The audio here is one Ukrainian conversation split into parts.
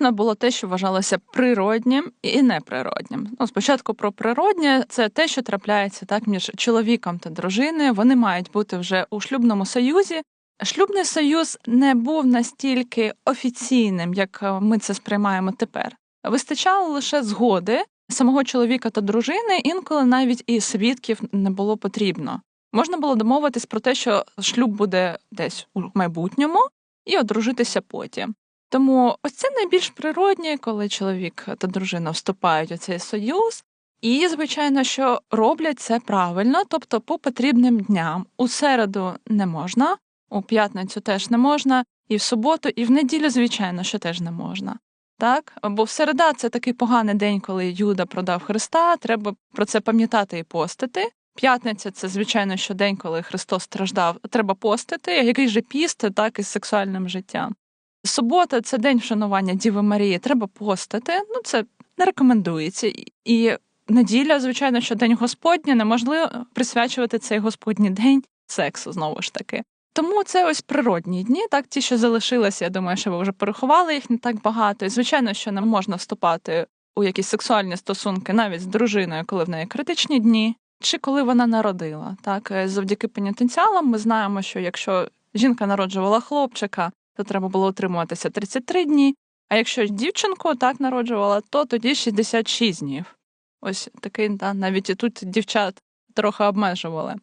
було те, що вважалося природнім і неприроднім. Ну, спочатку про природнє це те, що трапляється так між чоловіком та дружиною. Вони мають бути вже у шлюбному союзі. Шлюбний союз не був настільки офіційним, як е, ми це сприймаємо тепер. Вистачало лише згоди самого чоловіка та дружини, інколи навіть і свідків не було потрібно. Можна було домовитись про те, що шлюб буде десь у майбутньому, і одружитися потім. Тому ось це найбільш природнє, коли чоловік та дружина вступають у цей союз. І, звичайно, що роблять це правильно, тобто по потрібним дням. У середу не можна, у п'ятницю теж не можна, і в суботу, і в неділю, звичайно, що теж не можна. Так? Бо в середа це такий поганий день, коли Юда продав Христа, треба про це пам'ятати і постити. П'ятниця це, звичайно, що день, коли Христос страждав, треба постити, який же піст, так і з сексуальним життям. Субота це день вшанування Діви Марії, треба постити. Ну, це не рекомендується. І неділя, звичайно, що день Господня неможливо присвячувати цей Господній день сексу знову ж таки. Тому це ось природні дні, так ті, що залишилися, я думаю, що ви вже порахували їх не так багато. І звичайно, що не можна вступати у якісь сексуальні стосунки навіть з дружиною, коли в неї критичні дні, чи коли вона народила. Так, Е, завдяки пенітенціалам ми знаємо, що якщо жінка народжувала хлопчика, то треба було утримуватися 33 дні. А якщо дівчинку так народжувала, то тоді 66 днів. Ось такий, да, навіть і тут дівчат трохи обмежували.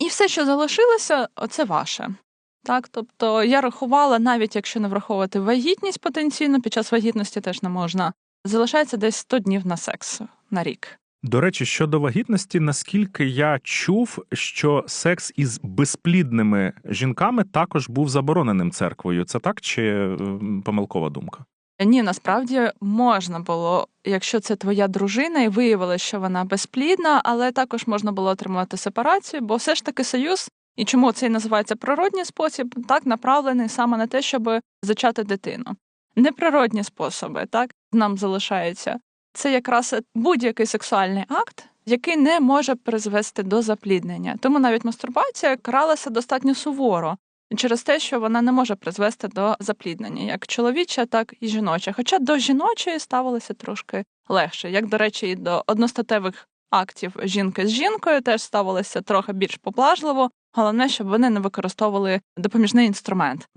І все, що залишилося, це ваше. Так, тобто я рахувала, навіть якщо не враховувати вагітність потенційно, під час вагітності теж не можна. Залишається десь 100 днів на секс на рік. До речі, щодо вагітності, наскільки я чув, що секс із безплідними жінками також був забороненим церквою. Це так чи е, помилкова думка? Ні, насправді можна було, якщо це твоя дружина, і виявилося, що вона безплідна, але також можна було отримати сепарацію, бо все ж таки союз, і чому це і називається природній спосіб, так направлений саме на те, щоб зачати дитину. Неприродні способи, так нам залишаються. Це якраз будь-який сексуальний акт, який не може призвести до запліднення. Тому навіть мастурбація каралася достатньо суворо через те, що вона не може призвести до запліднення, як чоловіча, так і жіноча. Хоча до жіночої ставилося трошки легше, як, до речі, і до одностатевих актів жінки з жінкою теж ставилося трохи більш поблажливо. Головне, щоб вони не використовували допоміжний інструмент.